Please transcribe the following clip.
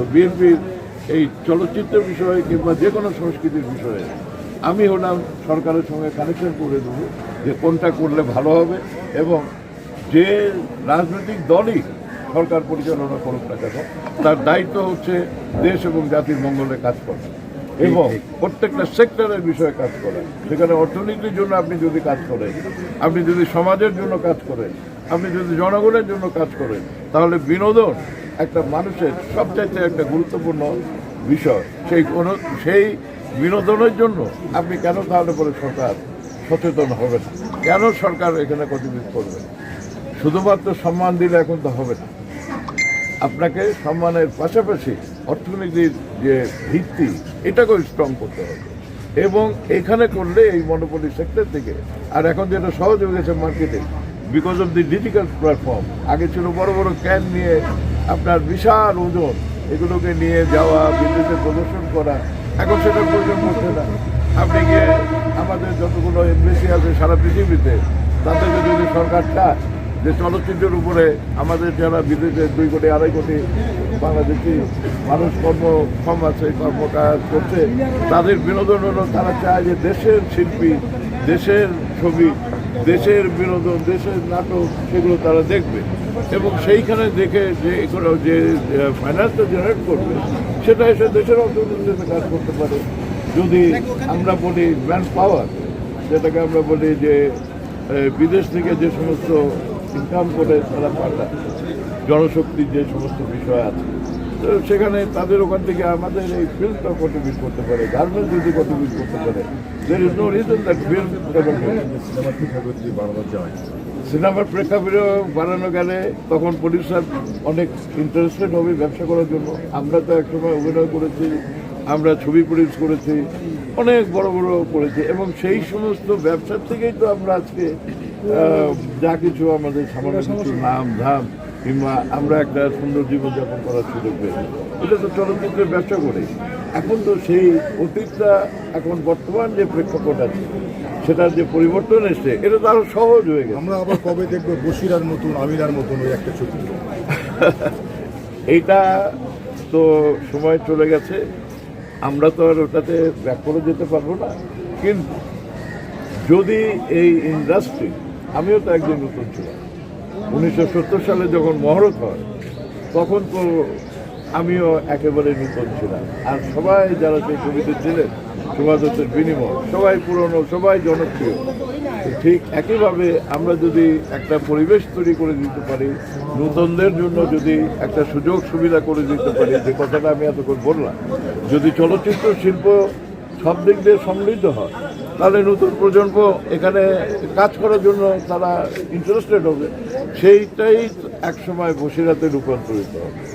তো বিএনপির এই চলচ্চিত্র বিষয়ে কিংবা যে কোনো সংস্কৃতির বিষয়ে আমি হলাম সরকারের সঙ্গে কানেকশন করে দেবো যে কোনটা করলে ভালো হবে এবং যে রাজনৈতিক দলই সরকার পরিচালনা করুক না কেন তার দায়িত্ব হচ্ছে দেশ এবং জাতির মঙ্গলে কাজ করা এবং প্রত্যেকটা সেক্টরের বিষয়ে কাজ করা। সেখানে অর্থনীতির জন্য আপনি যদি কাজ করেন আপনি যদি সমাজের জন্য কাজ করেন আপনি যদি জনগণের জন্য কাজ করেন, তাহলে বিনোদন একটা মানুষের সবচাইতে একটা গুরুত্বপূর্ণ বিষয়। সেই কোনো, সেই বিনোদনের জন্য আপনি কেন তাহলে পরে সরকার সচেতন হবে না? কেন সরকার এখানে কন্ট্রিবিউট করবে? শুধুমাত্র সম্মান দিলে এখন তো হবে না। আপনাকে সম্মানের পাশাপাশি অর্থনীতির যে ভিত্তি, এটাকেও স্ট্রং করতে হবে। এবং এখানে করলে এই মনোপলি সেক্টর থেকে, আর এখন যেটা সহজ হয়ে গেছে মার্কেটে because of the digital platform আগে ছিল বড় বড় ক্যান নিয়ে আপনার বিশাল ওজন, এগুলোকে নিয়ে যাওয়া, বিদেশে প্রদর্শন করা, এখন সেটা প্রয়োজন পড়ছে না। আপনি গিয়ে আমাদের যতগুলো এমবেসি আছে সারা পৃথিবীতে, তাদেরকে যদি সরকার চায় যে চলচ্চিত্রের উপরে আমাদের যারা বিদেশে দুই কোটি, আড়াই কোটি বাংলাদেশি মানুষ কর্মক্ষম আছে, কর্মকাজ করছে, তাদের বিনোদন হলো তারা চায় যে দেশের শিল্পী, দেশের ছবি দেশের বিনোদন, দেশের নাটক, সেগুলো তারা দেখবে। এবং সেইখানে দেখে যে এগুলো যে ফাইন্যান্সটা জেনারেট করবে, সেটা এসে দেশের অর্থনীতিতে কাজ করতে পারে। যদি আমরা বলি ম্যান পাওয়ার যেটাকে আমরা বলি যে বিদেশ থেকে যে সমস্ত ইনকাম করে তারা পাঠায়, জনশক্তির যে সমস্ত বিষয় আছে সেখানে তাদের ওখান থেকে আমাদের এই ফিল্মটা কন্ট্রিবিউট করতে পারে গার্মেন্টস যদি কন্ট্রিবিউট করতে পারে। There is no reason that film বাড়ানো যায়। সিনেমার প্রেক্ষাপটে বাড়ানো গেলে তখন প্রডিউসার অনেক ইন্টারেস্টেড হবে ব্যবসা করার জন্য। আমরা তো একসময় অভিনয় করেছি আমরা ছবি প্রডিউস করেছি অনেক বড় বড় করেছি এবং সেই সমস্ত ব্যবসার থেকেই তো আমরা আজকে যা কিছু আমাদের সামান্য কিছু নাম ধাম কিংবা আমরা একটা সুন্দর জীবনযাপন করার সুযোগ পেয়েছি এটা তো চলচ্চিত্রের ব্যবসা করে এখন তো সেই অতীতটা এখন বর্তমান যে প্রেক্ষাপট আছে সেটার যে পরিবর্তন এসছে এটা তো আরও সহজ হয়ে গেছে। আমরা আবার কবে দেখব বসিরার মতন আমিরার মতন ওই একটা ছবি? এইটা তো সময় চলে গেছে। আমরা তো আর ওটাতে ব্যাক করে যেতে পারব না। কিন্তু যদি এই ইন্ডাস্ট্রি আমিও তো একজন নতুন ছিলাম। উনিশশো সত্তর সালে যখন মহরত হয়, তখন তো আমিও একেবারে নতুন ছিলাম। আর সবাই যারা সেই ছবিতে ছিলেন সুভাষের বিনিময়, সবাই পুরনো, সবাই জনপ্রিয়। ঠিক একইভাবে আমরা যদি একটা পরিবেশ তৈরি করে দিতে পারি, নতুনদের জন্য যদি একটা সুযোগ সুবিধা করে দিতে পারি, যে কথাটা আমি এতক্ষণ বললাম, যদি চলচ্চিত্র শিল্প সব দিক দিয়ে সমৃদ্ধ হয়। তাহলে নতুন প্রজন্ম এখানে কাজ করার জন্য তারা ইন্টারেস্টেড হবে। সেইটাই একসময় বসিরাতে রূপান্তরিত হবে।